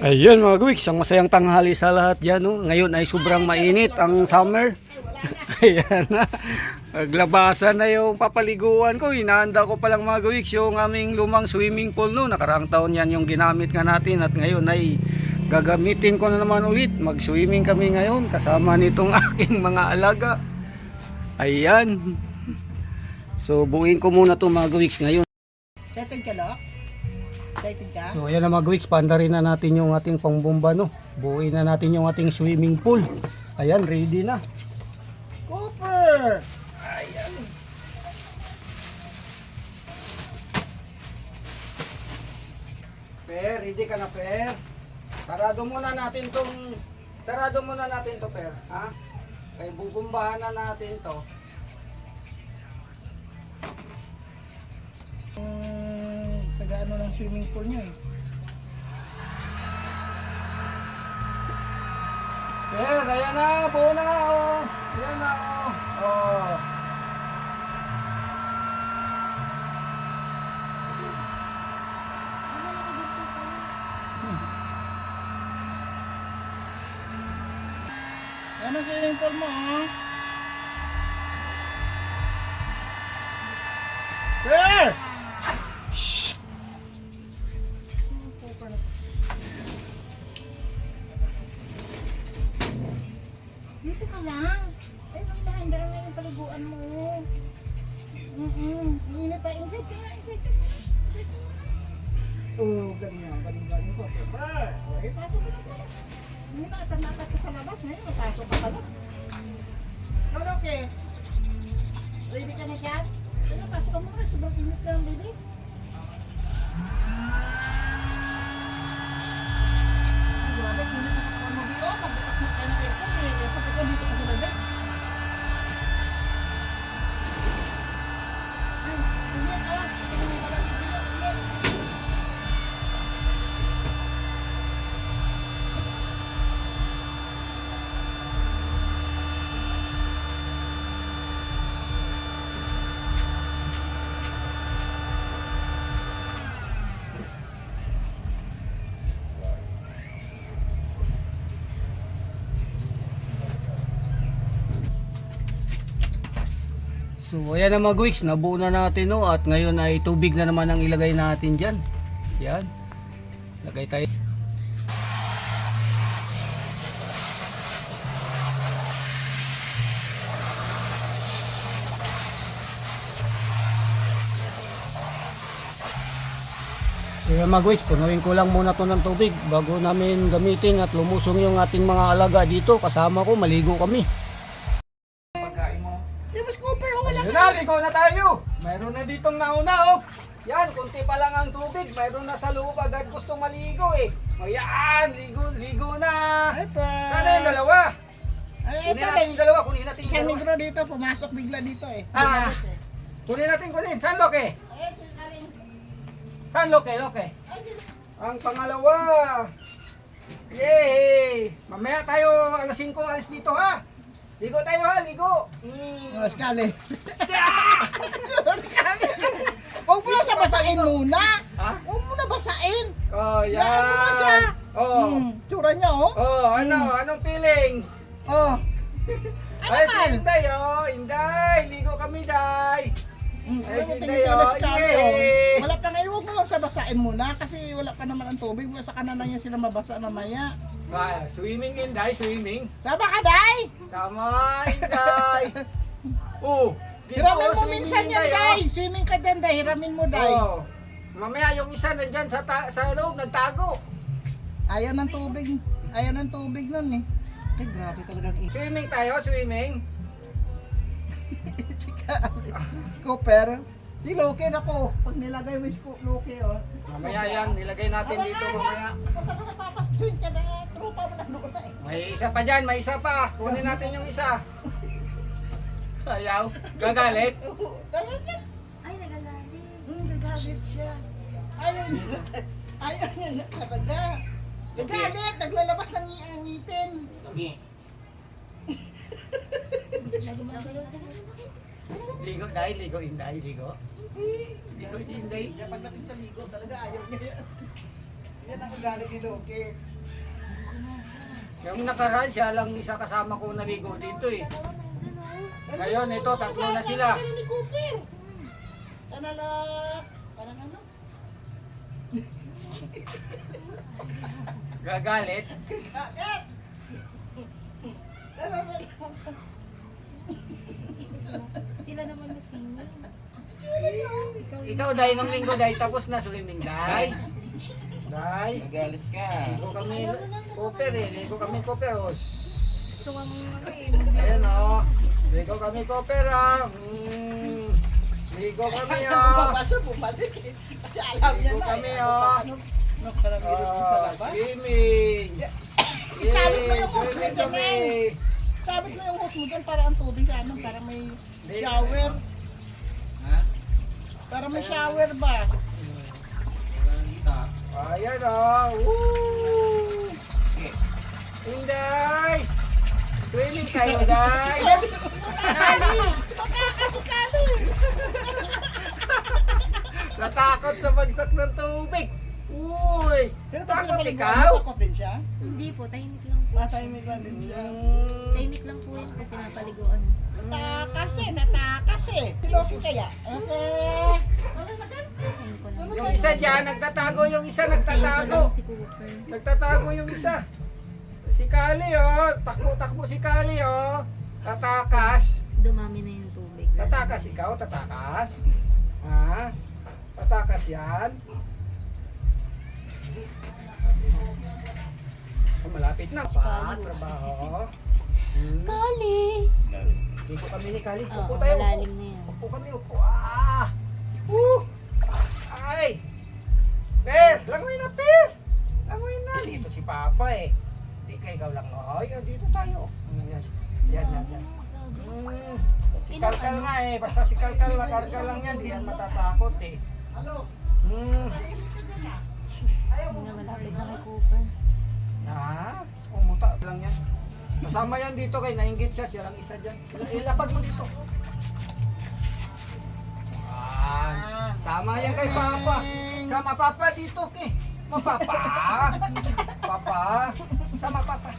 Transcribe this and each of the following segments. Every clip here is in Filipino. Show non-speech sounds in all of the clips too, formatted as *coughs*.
Ayun mga guwiks, ang masayang tanghali sa lahat dyan. No? Ngayon ay sobrang mainit ang summer. *laughs* Ayan na. Naglabasan na yung papaliguan ko. Inaanda ko palang mga guwiks yung aming lumang swimming pool no. Nakaraang taon yan yung ginamit nga natin at ngayon ay gagamitin ko na naman ulit. Mag-swimming kami ngayon kasama nitong *laughs* aking mga alaga. Ayan. So buuin ko muna to mga guwiks ngayon. Excited ka? So ayan na mga weeks, pandarin na natin yung ating pangbomba no. Buuin na natin yung ating swimming pool. Ayan, ready na. Cooper! Per, ready ka na Per? Sarado muna natin tong sarado muna natin to Per, ha? Kaya bubumbahan na natin to. Taga-ano ng swimming pool nyo eh. Per, ayan na, buo na oh. Ayan na oh. Oh. Ano ang swimming pool mo, ha? Sir! Paliguan mo. Mm-mm. Init pa. Inside ka nga. Inside ka. Inside ka. Oo, ganyan. Ganyan ko. Cooper! Ay, pasok ka na. Hindi na tanakat ka sa labas. Ngayon, mapasok ka pala. Ano, okay? Ready ka na dyan? Kaya pasok ka muna. Sobrang init ka ang. Ay, grabe. Nakakaano dito. Magbukas na tayo ng aircon. Eh, kasi ko dito ka sa labas. So ayan na mga weeks, nabuo na natin no at ngayon ay tubig na naman ang ilagay natin diyan. Yan. Lagay tayo. So yan mga weeks, punuin ko lang muna to ng tubig bago namin gamitin at lumusong yung ating mga alaga dito. Kasama ko, maligo kami. Yun na, tayo. Mayroon na ditong nauna, oh. Yan, kunti pa lang ang tubig. Mayroon na sa loob agad gusto maligo, eh. O yan, ligo, ligo na. Ay, pa. Sana yung dalawa. Ay, Kunin natin yung dalawa, kunin natin yung Isang dalawa. negro dito, pumasok bigla dito eh. Ah. Kunin natin, kunin. Saan, Loke? Saan, Loke, Loke? Ang pangalawa. Yay! Mamaya tayo, alas 5, alas dito, ha? Ligo tayo, ha? Ligo. Mm. Oh, skali. Huwag mo na sa basain muna. Ha? Huwag mo na basain. Oh, yan. Yan mo na siya. Oh. Hmm, tsura niya, oh. Oh, ano? Anong feelings? Oh. *laughs* Ay, si man? Inday, oh. Inday, ligo kami, Day. Hmm, Ay, si skali, oh. yay! Wala pa ngayon, huwag mo lang sa basain muna kasi wala pa naman ang tubig. Sa kanan na niya sila mabasa mamaya. Ah, swimming, Inday, swimming. Sama ka, Day! Sama, Inday. *laughs* oh, dito, Hiramin mo minsan yan, Inday, Day. Swimming ka dyan, Day. Hiramin mo, Oh. Day. Oh. Mamaya yung isa nandyan sa, ta- sa loob, nagtago. Ayaw ng tubig. Ayaw ng tubig nun, eh. Ay, grabe talagang i- Swimming tayo, swimming. *laughs* Chika, Cooper. Di Loki na ko. Pag nilagay mo yung Loki, oh. Mamaya yan, nilagay natin dito mamaya. Punta ka na papas dun ka na. Tropa mo na doon na eh. May isa pa dyan, may isa pa. Kunin natin yung isa. Ayaw, gagalit. Talaga. Ay, nagagalit. Hmm, gagalit siya. Ayaw niya. Ayaw niya nga talaga. Gagalit. Naglalabas ng ng ngipin. Lagi mo lang Ligo, dahil ligo, Inday, ligo. Ligo si Inday. Pagdating sa ligo, talaga ayaw niya yan. Yan ang galit ni Loki. Yung nakaraan, siya lang isa kasama ko naligo dito eh. Ngayon, ito, tatlo na sila. Ano ni Cooper? Tanalak. Parang ano? Gagalit. Kakit! Tanalak. Sila naman mas mingin. Ikaw, dahil nung linggo, dahil tapos na swimming, dahil. Dahil. Nagalit ka. Ligo kami, Cooper eh. Ligo kami, Cooper. Oh. Ito nga mga ano eh. Ayan oh. Ligo kami, Cooper ah. Mm. Ligo kami ah. Bumaba siya, bumalik eh. Kasi alam niya Ligo na. kami eh. ah. Ano? Ano? Parang ginugin sa Ah, labas. Swimming. *coughs* Isabit mo Yay, yung hose mo swimming dyan, kami. eh. Sabit mo yung hose mo dyan para ang tubig sa ano, para may shower. Ha? Para may shower ba? Ayan oh. Woo! Inday! Swimming kayo, Day! Makakasukali! Natakot sa bagsak ng tubig. Uy! Takot ikaw? Takot din siya? Hindi po, tahimik lang po. Matahimik lang din siya. Mm. Tahimik lang po yun po pinapaliguan. Natakas eh, natakas eh. Si Loki kaya? Okay. Yung isa dyan, nagtatago. Yung isa nagtatago. Nagtatago yung isa. Si Kali oh. Takbo-takbo si Kali oh. Tatakas. Dumami na yung tubig. Tatakas ikaw, tatakas. Ha? Tatakas yan. Oh, malapit na pa, trabaho. Hmm. Kali! Dito kami ni Kali. Upo tayo, malalim na yan. Upo kami, upo. Ah! Woo! Ay! Per! Langoy na, Per! Langoy na. Dito si Papa eh. Ka ikaw lang. Ay, dito tayo. Hmm, Yan, yan, yan. yan. Hmm. Si Kalkal nga eh. Basta si Kalkal, nakarga lang yan. Di yan matatakot eh. Hello? Hmm. Ayaw mo. Hindi malapit na kay Cooper. Ah, umuta lang yan. Kasama yan dito kay nainggit siya, siya lang isa dyan. Ilapag mo dito. Ah, sama yan kay Papa. Sama Papa dito kay. Mapapa. Papa. Sama Papa.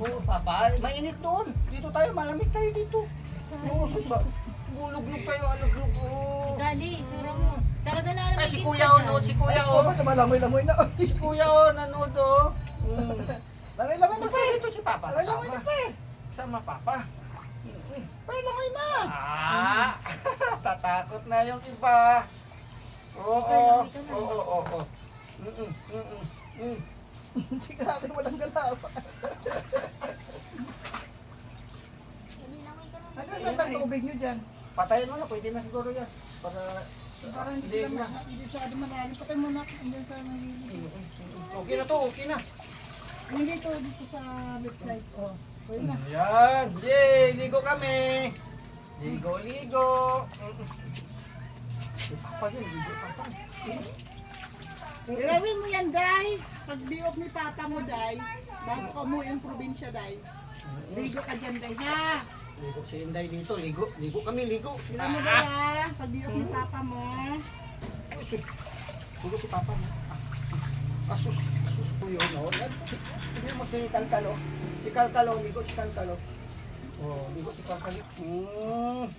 Oo, Papa. Mainit doon. Dito tayo, malamig tayo dito. Oo, susa. Guluglog kayo, aluglog. Oo. Kali, tsura mo. Talaga na alam Ay, si Kuya oh, no, si Kuya oh. Lamoy-lamoy na. Si Kuya oh, nanood oh. Mm. Lamoy-lamoy na pa. dito si Papa? Lamoy na pa. Sama Papa. Pero lamoy na. Ah, *laughs* tatakot na yung iba. Oo, oo, oo, oo, Hindi ka natin walang galaw. Saan ba ang tubig nyo dyan? Patayin mo na, pwede na siguro yan. Para, Parang hindi sila na. ma- hindi siya malalim. Patay mo na. Andyan sa nalilito. Okay na to, okay na. Hindi to dito sa website ko. Pwede na. Yan, yay, ligo kami. Ligo, ligo. Si Papa yun, ligo Papa. Ilawin mo yan, Day. Pag diop ni Papa mo, Day, bago ka umuwi ang probinsya, Day. Ligo ka dyan, Day, ha? Ligo si Inday dito, ligo, ligo kami, ligo. Ilan mo, Day, ha? Pag diop ni Papa mo. Uy, sus. Ligo si Papa mo. Ah, sus, sus po yun, oh. Tignan mo si Kalkalo. Si Kalkalo, ligo si Kalkalo. Oh, ligo si Kalkalo. Hmm.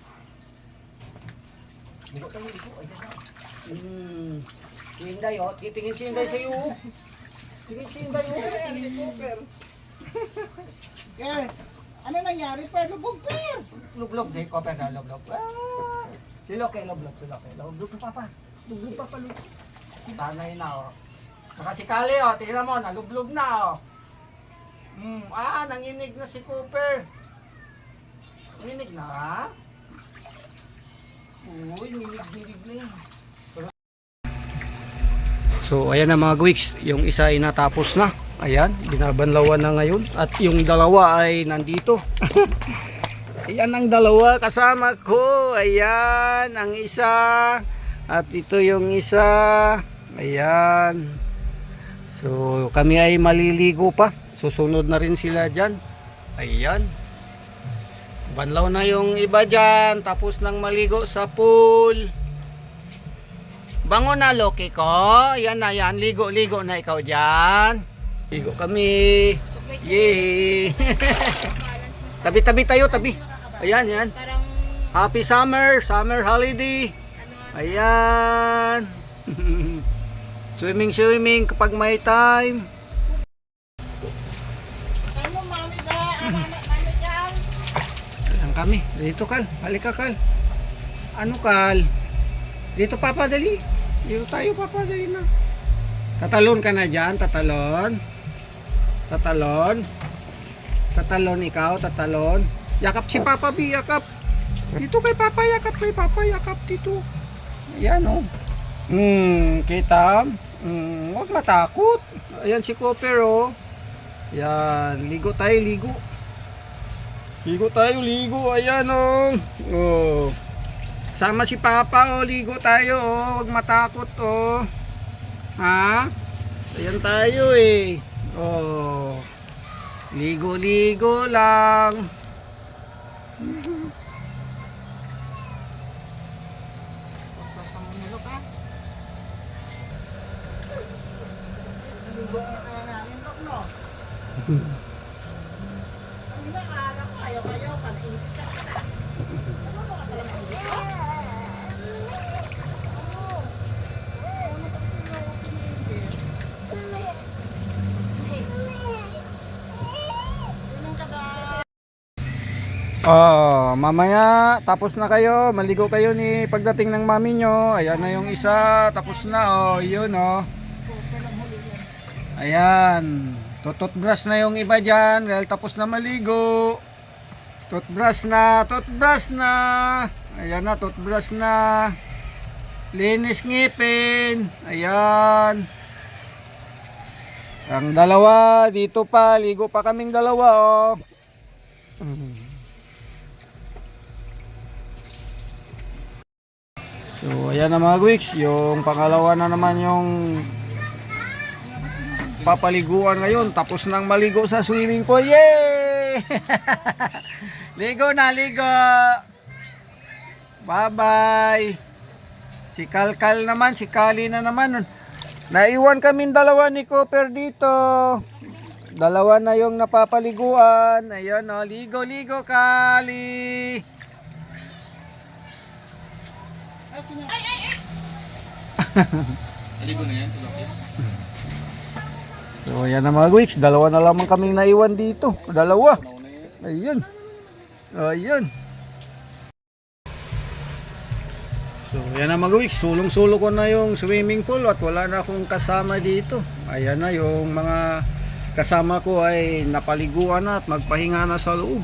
Ligo kami, ligo. Ayan. Hmm. Si Inday, oh. Titingin si Inday sa'yo. oh. Tingin si Inday, oh. Girl, ano nangyari? Pero lubog, Per. Luglog, si Copper na luglog. Ah. Si Loke, luglog, si Loke. Luglog na papa. Luglog pa palo. Tanay na, oh. Saka si Kali, oh. Tingnan mo, naluglog na, oh. Hmm, ah, nanginig na si Cooper. Nanginig na, ha? Uy, nilig-nilig na yan. So, ayan na mga gwiks. Yung isa ay natapos na. Ayan, binabanlawan na ngayon. At yung dalawa ay nandito. *laughs* Ayan ang dalawa kasama ko. Ayan, ang isa. At ito yung isa. Ayan. So, kami ay maliligo pa. Susunod na rin sila dyan. Ayan. Banlaw na yung iba dyan. Tapos nang maligo sa pool. Bango na, Loki ko. Yan na yan. Ligo-ligo na ikaw dyan. Ligo kami. Yay! *laughs* Tabi-tabi tayo, tabi. Ayan, yan. Happy summer, summer holiday. Ayan. *laughs* swimming, swimming kapag may time. ano mami ba? Ano mami dyan? Ayan kami. Dito, Kal. Halika, Kal. Ano, Kal? Dito, Papa, dali. Dito tayo, Papa, dali na. Tatalon ka na dyan, tatalon. Tatalon. Tatalon ikaw, tatalon. Yakap si Papa B, yakap. Dito kay Papa, yakap kay Papa, yakap dito. Ayan, oh. Hmm, kita? Hmm, huwag matakot. Ayan si Cooper, oh. Ayan, ligo tayo, ligo. Ligo tayo, ligo. Ayan, oh. Oh. Sama si Papa, oh. Ligo tayo, oh. Huwag matakot, oh. Ha? Ayan tayo, eh. Oh. Ligo-ligo lang. *laughs* Oh, mamaya tapos na kayo, maligo kayo ni pagdating ng mami nyo. Ayan na yung isa, tapos na oh, yun oh. Ayan, tututbrush na yung iba dyan dahil tapos na maligo. Toothbrush na, toothbrush na. Ayan na, toothbrush na. Linis ngipin. Ayan. Ang dalawa, dito pa, ligo pa kaming dalawa oh. So, ayan na mga weeks, yung pangalawa na naman yung papaliguan ngayon. Tapos nang maligo sa swimming pool. Yay! *laughs* ligo na, ligo! Bye-bye! Si Kalkal naman, si Kali na naman. Naiwan kaming dalawa ni Cooper dito. Dalawa na yung napapaliguan. Ayun o, ligo, ligo, Kali! So ayan na mga weeks, dalawa na lamang kaming naiwan dito. Dalawa. Ayun. Ayun. So ayan na mga weeks, sulong-sulo ko na yung swimming pool at wala na akong kasama dito. Ayan na yung mga kasama ko ay napaliguan na at magpahinga na sa loob.